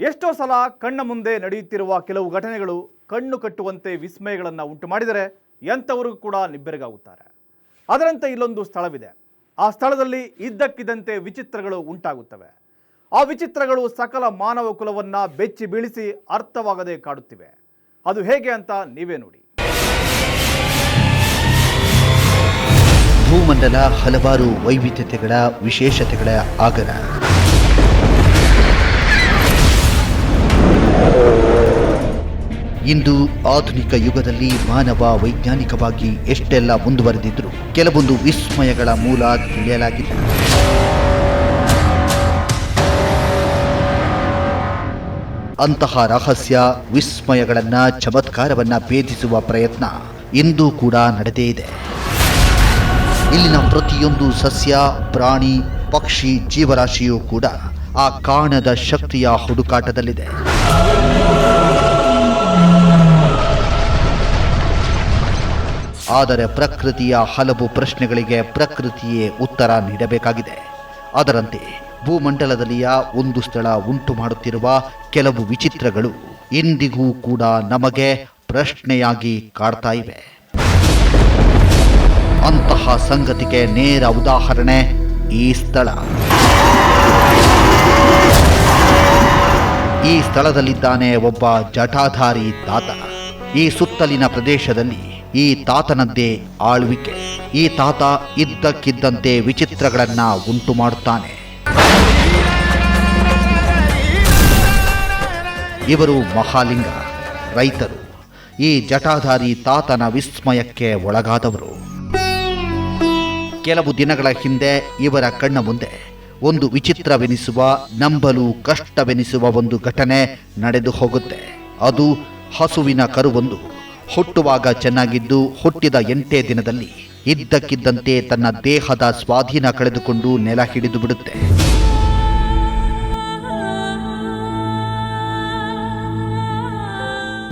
ಎಷ್ಟೋ ಸಲ ಕಣ್ಣ ಮುಂದೆ ನಡೆಯುತ್ತಿರುವ ಕೆಲವು ಘಟನೆಗಳು ಕಣ್ಣು ಕಟ್ಟುವಂತೆ ವಿಸ್ಮಯಗಳನ್ನು ಉಂಟು ಮಾಡಿದರೆ ಎಂಥವರಿಗೂ ಕೂಡ ನಿಬ್ಬೆರಗಾಗುತ್ತಾರೆ. ಅದರಂತೆ ಇಲ್ಲೊಂದು ಸ್ಥಳವಿದೆ. ಆ ಸ್ಥಳದಲ್ಲಿ ಇದ್ದಕ್ಕಿದ್ದಂತೆ ವಿಚಿತ್ರಗಳು ಉಂಟಾಗುತ್ತವೆ. ಆ ವಿಚಿತ್ರಗಳು ಸಕಲ ಮಾನವ ಕುಲವನ್ನು ಬೆಚ್ಚಿ ಬೀಳಿಸಿ ಅರ್ಥವಾಗದೆ ಕಾಡುತ್ತಿವೆ. ಅದು ಹೇಗೆ ಅಂತ ನೀವೇ ನೋಡಿ. ಭೂಮಂಡಲ ಹಲವಾರು ವೈವಿಧ್ಯತೆಗಳ ವಿಶೇಷತೆಗಳ ಆಗರ. ಇಂದು ಆಧುನಿಕ ಯುಗದಲ್ಲಿ ಮಾನವ ವೈಜ್ಞಾನಿಕವಾಗಿ ಎಷ್ಟೆಲ್ಲ ಮುಂದುವರೆದಿದ್ರು ಕೆಲವೊಂದು ವಿಸ್ಮಯಗಳ ಮೂಲ ತಿಳಿಯಲಾಗಿದೆ. ಅಂತಹ ರಹಸ್ಯ ವಿಸ್ಮಯಗಳನ್ನ ಚಮತ್ಕಾರವನ್ನ ಭೇದಿಸುವ ಪ್ರಯತ್ನ ಇಂದು ಕೂಡ ನಡೆದೇ ಇದೆ. ಇಲ್ಲಿನ ಪ್ರತಿಯೊಂದು ಸಸ್ಯ, ಪ್ರಾಣಿ, ಪಕ್ಷಿ, ಜೀವರಾಶಿಯೂ ಕೂಡ ಆ ಕಾಣದ ಶಕ್ತಿಯ ಹುಡುಕಾಟದಲ್ಲಿದೆ. ಆದರೆ ಪ್ರಕೃತಿಯ ಹಲವು ಪ್ರಶ್ನೆಗಳಿಗೆ ಪ್ರಕೃತಿಯೇ ಉತ್ತರ ನೀಡಬೇಕಾಗಿದೆ. ಅದರಂತೆ, ಭೂಮಂಡಲದಲ್ಲಿಯ ಒಂದು ಸ್ಥಳ ಉಂಟು ಮಾಡುತ್ತಿರುವ ಕೆಲವು ವಿಚಿತ್ರಗಳು ಇಂದಿಗೂ ಕೂಡ ನಮಗೆ ಪ್ರಶ್ನೆಯಾಗಿ ಕಾಡ್ತಾ ಇವೆ. ಅಂತಹ ಸಂಗತಿಗೆ ನೇರ ಉದಾಹರಣೆ ಈ ಸ್ಥಳ. ಈ ಸ್ಥಳದಲ್ಲಿದ್ದಾನೆ ಒಬ್ಬ ಜಟಾಧಾರಿ ತಾತ ಈ ಸುತ್ತಲಿನ ಪ್ರದೇಶದಲ್ಲಿ ಈ ತಾತನದ್ದೇ ಆಳ್ವಿಕೆ. ಈ ತಾತ ಇದ್ದಕ್ಕಿದ್ದಂತೆ ವಿಚಿತ್ರಗಳನ್ನ ಉಂಟು ಮಾಡುತ್ತಾನೆ. ಇವರು ಮಹಾಲಿಂಗ, ರೈತರು. ಈ ಜಟಾಧಾರಿ ತಾತನ ವಿಸ್ಮಯಕ್ಕೆ ಒಳಗಾದವರು. ಕೆಲವು ದಿನಗಳ ಹಿಂದೆ ಇವರ ಕಣ್ಣ ಮುಂದೆ ಒಂದು ವಿಚಿತ್ರವೆನಿಸುವ, ನಂಬಲು ಕಷ್ಟವೆನಿಸುವ ಒಂದು ಘಟನೆ ನಡೆದು ಹೋಗುತ್ತೆ ಅದು ಹಸುವಿನ ಕರುವೊಂದು. ಹುಟ್ಟುವಾಗ ಚೆನ್ನಾಗಿದ್ದು ಹುಟ್ಟಿದ ಎಂಟೇ ದಿನದಲ್ಲಿ ಇದ್ದಕ್ಕಿದ್ದಂತೆ ತನ್ನ ದೇಹದ ಸ್ವಾಧೀನ ಕಳೆದುಕೊಂಡು ನೆಲ ಹಿಡಿದು ಬಿಡುತ್ತೆ.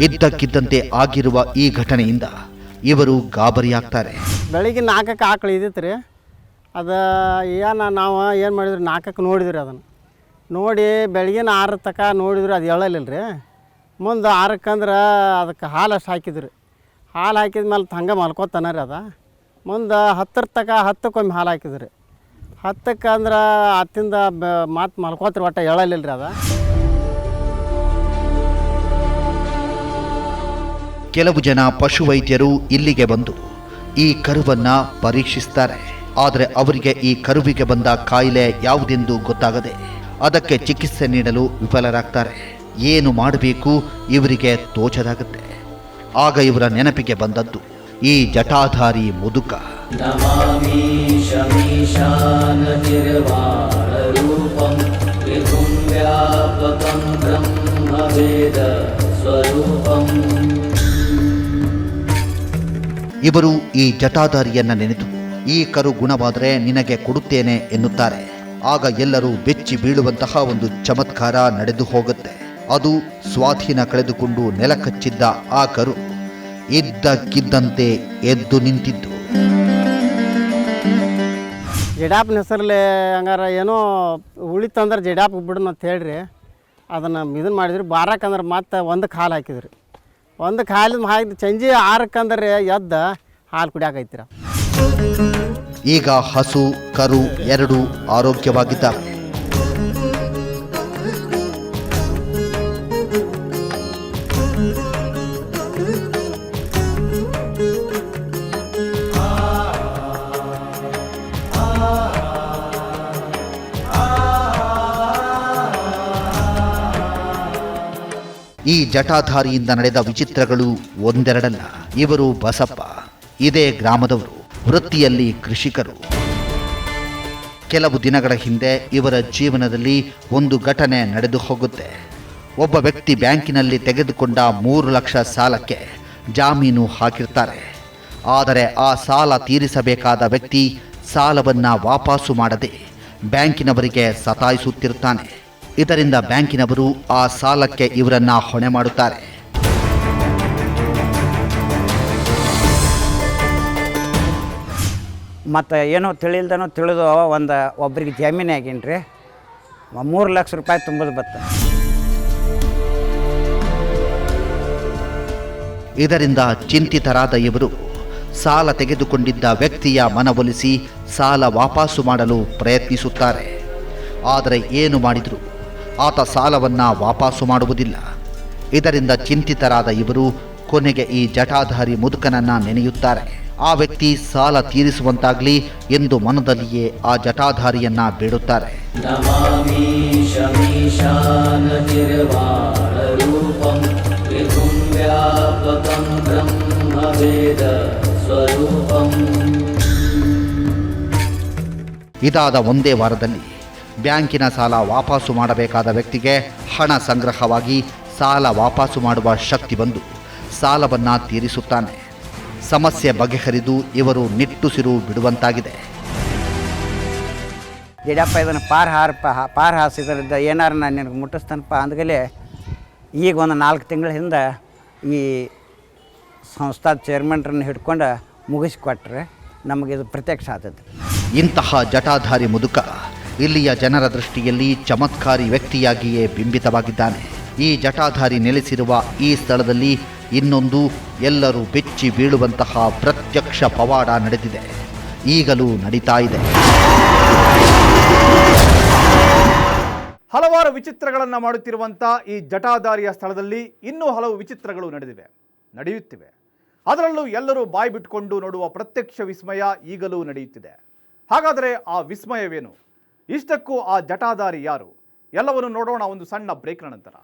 ಇದ್ದಕ್ಕಿದ್ದಂತೆ ಆಗಿರುವ ಈ ಘಟನೆಯಿಂದ ಇವರು ಗಾಬರಿಯಾಗ್ತಾರೆ. ಬೆಳಿಗ್ಗೆ ನಾಲ್ಕಕ್ಕೆ ಆಕಳು ಇದ್ದಿತ್ತು ರೀ ಅದು ಏನು ನಾವು ಏನು ಮಾಡಿದ್ರು? ನಾಲ್ಕಕ್ಕೆ ನೋಡಿದ್ರಿ ಅದನ್ನು. ನೋಡಿ ಬೆಳಗಿನ ಆರು ತಕ ನೋಡಿದ್ರು, ಅದು ಹೇಳಲಿಲ್ಲ ರೀ ಮುಂದೆ ಆರಕ್ಕಂದ್ರೆ ಅದಕ್ಕೆ ಹಾಲು ಅಷ್ಟು ಹಾಕಿದ್ರು. ಹಾಲು ಹಾಕಿದ ಮೇಲೆ ಹಂಗೆ ಮಲ್ಕೋತಾನ ರೀ ಅದ. ಮುಂದೆ ಹತ್ತರ ತಕ ಹತ್ತಕ್ಕೊಮ್ಮೆ ಹಾಲು ಹಾಕಿದ್ರಿ. ಹತ್ತಕ್ಕೆ ಅಂದ್ರೆ ಹತ್ತಿಂದ ಮಾತು ಮಲ್ಕೋತ್ರಿ ಒಟ್ಟು ಹೇಳಲಿಲ್ಲ ರೀ ಅದ. ಕೆಲವು ಜನ ಪಶುವೈದ್ಯರು ಇಲ್ಲಿಗೆ ಬಂದು ಈ ಕರುವನ್ನ ಪರೀಕ್ಷಿಸ್ತಾರೆ. ಆದರೆ ಅವರಿಗೆ ಈ ಕರುವಿಗೆ ಬಂದ ಕಾಯಿಲೆ ಯಾವುದೆಂದು ಗೊತ್ತಾಗದೆ ಅದಕ್ಕೆ ಚಿಕಿತ್ಸೆ ನೀಡಲು ವಿಫಲರಾಗ್ತಾರೆ. ಏನು ಮಾಡಬೇಕು ಇವರಿಗೆ ತೋಚದಾಗುತ್ತೆ. ಆಗ ಇವರ ನೆನಪಿಗೆ ಬಂದದ್ದು ಈ ಜಟಾಧಾರಿ ಮುದುಕ. ಇವರು ಈ ಜಟಾಧಾರಿಯನ್ನ ನೆನೆದು ಈ ಕರು ಗುಣವಾದರೆ ನಿನಗೆ ಕೊಡುತ್ತೇನೆ ಎನ್ನುತ್ತಾರೆ. ಆಗ ಎಲ್ಲರೂ ಬೆಚ್ಚಿ ಬೀಳುವಂತಹ ಒಂದು ಚಮತ್ಕಾರ ನಡೆದು ಹೋಗುತ್ತೆ. ಅದು ಸ್ವಾಧೀನ ಕಳೆದುಕೊಂಡು ನೆಲಕಚ್ಚಿದ್ದ ಆ ಕರು ಇದ್ದಕ್ಕಿದ್ದಂತೆ ಎದ್ದು ನಿಂತಿದ್ದು. ಜಡಾಪ್ನ ಹೆಸರಲ್ಲಿ ಹಂಗಾರ ಏನೋ ಉಳಿತಂದ್ರೆ ಜಡಾಪ್ ಬಿಡೋಣ ಅಂತ ಹೇಳ್ರಿ. ಅದನ್ನು ಇದನ್ನು ಮಾಡಿದ್ರಿ. ಬಾರಕ್ಕಂದ್ರೆ ಮತ್ತೆ ಒಂದು ಕಾಲು ಹಾಕಿದ್ರಿ. ಒಂದು ಕಾಲು ಹಾಕಿ ಸಂಜೆ ಆರಕ್ಕಂದ್ರೆ ಎದ್ದ ಹಾಲು ಕುಡಿಯಾಕೈತಿರ ಈಗ ಹಸು ಕರು ಎರಡು ಆರೋಗ್ಯವಾಗಿದ್ದಾವೆ ಈ ಜಟಾಧಾರಿಯಿಂದ ನಡೆದ ವಿಚಿತ್ರಗಳು ಒಂದೆರಡಲ್ಲ. ಇವರು ಬಸಪ್ಪ, ಇದೇ ಗ್ರಾಮದವರು, ವೃತ್ತಿಯಲ್ಲಿ ಕೃಷಿಕರು. ಕೆಲವು ದಿನಗಳ ಹಿಂದೆ ಇವರ ಜೀವನದಲ್ಲಿ ಒಂದು ಘಟನೆ ನಡೆದು ಹೋಗುತ್ತೆ. ಒಬ್ಬ ವ್ಯಕ್ತಿ ಬ್ಯಾಂಕಿನಲ್ಲಿ ತೆಗೆದುಕೊಂಡ ಮೂರು ಲಕ್ಷ ಸಾಲಕ್ಕೆ ಜಾಮೀನು ಹಾಕಿರ್ತಾರೆ. ಆದರೆ ಆ ಸಾಲ ತೀರಿಸಬೇಕಾದ ವ್ಯಕ್ತಿ ಸಾಲವನ್ನ ವಾಪಸ್ಸು ಮಾಡದೆ ಬ್ಯಾಂಕಿನವರಿಗೆ ಸತಾಯಿಸುತ್ತಿರುತ್ತಾನೆ ಇದರಿಂದ ಬ್ಯಾಂಕಿನವರು ಆ ಸಾಲಕ್ಕೆ ಇವರನ್ನ ಹೊಣೆ ಮಾಡುತ್ತಾರೆ. ಮತ್ತು ಏನೋ ತಿಳಿಲ್ದನೋ ತಿಳಿದು ಒಂದು ಒಬ್ರಿಗೆ ಜಾಮೀನು ಆಗೀನಿ ರೀ ಮೂರು ಲಕ್ಷ ರೂಪಾಯಿ ತುಂಬೋದು ಬತ್ತ. ಇದರಿಂದ ಚಿಂತಿತರಾದ ಇವರು ಸಾಲ ತೆಗೆದುಕೊಂಡಿದ್ದ ವ್ಯಕ್ತಿಯ ಮನವೊಲಿಸಿ ಸಾಲ ವಾಪಾಸು ಮಾಡಲು ಪ್ರಯತ್ನಿಸುತ್ತಾರೆ. ಆದರೆ ಏನು ಮಾಡಿದರೂ? ಆತ ಸಾಲವನ್ನ ವಾಪಾಸು ಮಾಡುವುದಿಲ್ಲ. ಇದರಿಂದ ಚಿಂತಿತರಾದ ಇವರು ಕೊನೆಗೆ ಈ ಜಟಾಧಾರಿ ಮುದುಕನನ್ನ ನೆನೆಯುತ್ತಾರೆ. ಆ ವ್ಯಕ್ತಿ ಸಾಲ ತೀರಿಸುವಂತಾಗಲಿ ಎಂದು ಮನದಲ್ಲಿಯೇ ಆ ಜಟಾಧಾರಿಯನ್ನ ಬೇಡುತ್ತಾರೆ. ಇದಾದ ಒಂದೇ ವಾರದಲ್ಲಿ ಬ್ಯಾಂಕಿನ ಸಾಲ ವಾಪಾಸು ಮಾಡಬೇಕಾದ ವ್ಯಕ್ತಿಗೆ ಹಣ ಸಂಗ್ರಹವಾಗಿ ಸಾಲ ವಾಪಾಸು ಮಾಡುವ ಶಕ್ತಿ ಬಂದು ಸಾಲವನ್ನು ತೀರಿಸುತ್ತಾನೆ. ಸಮಸ್ಯೆ ಬಗೆಹರಿದು ಇವರು ನಿಟ್ಟುಸಿರು ಬಿಡುವಂತಾಗಿದೆ. ಯಡಿಯಪ್ಪ ಇದನ್ನು ಪಾರ್ ಹಾರಪ್ಪ ಪಾರ್ ಹಾಸಿದ್ರಿಂದ ಏನಾರು ನಾನು ನಿನಗೆ ಮುಟ್ಟಿಸ್ತಾನಪ್ಪ ಅಂದಗಲೇ ಈಗ ಒಂದು ನಾಲ್ಕು ತಿಂಗಳ ಹಿಂದೆ ಈ ಸಂಸ್ಥಾದ ಚೇರ್ಮನ್ರನ್ನು ಹಿಡ್ಕೊಂಡು ಮುಗಿಸ್ಕೊಟ್ರೆ ನಮಗಿದು ಪ್ರತ್ಯಕ್ಷ ಆದದ್ದು ಇಂತಹ ಜಟಾಧಾರಿ ಮುದುಕ ಇಲ್ಲಿಯ ಜನರ ದೃಷ್ಟಿಯಲ್ಲಿ ಚಮತ್ಕಾರಿ ವ್ಯಕ್ತಿಯಾಗಿಯೇ ಬಿಂಬಿತವಾಗಿದ್ದಾನೆ. ಈ ಜಟಾಧಾರಿ ನೆಲೆಸಿರುವ ಈ ಸ್ಥಳದಲ್ಲಿ ಇನ್ನೊಂದು ಎಲ್ಲರೂ ಬೆಚ್ಚಿ ಬೀಳುವಂತಹ ಪ್ರತ್ಯಕ್ಷ ಪವಾಡ ನಡೆದಿದೆ. ಈಗಲೂ ನಡೀತಾ ಇದೆ. ಹಲವಾರು ವಿಚಿತ್ರಗಳನ್ನು ಮಾಡುತ್ತಿರುವಂಥ ಈ ಜಟಾಧಾರಿಯ ಸ್ಥಳದಲ್ಲಿ ಇನ್ನೂ ಹಲವು ವಿಚಿತ್ರಗಳು ನಡೆದಿವೆ, ನಡೆಯುತ್ತಿವೆ. ಅದರಲ್ಲೂ ಎಲ್ಲರೂ ಬಾಯಿ ಬಿಟ್ಕೊಂಡು ನೋಡುವ ಪ್ರತ್ಯಕ್ಷ ವಿಸ್ಮಯ ಈಗಲೂ ನಡೆಯುತ್ತಿದೆ. ಹಾಗಾದರೆ ಆ ವಿಸ್ಮಯವೇನು? ಇಷ್ಟಕ್ಕೂ ಆ ಜಟಾಧಾರಿ ಯಾರು? ಎಲ್ಲವನ್ನು ನೋಡೋಣ ಒಂದು ಸಣ್ಣ ಬ್ರೇಕ್ನ ನಂತರ.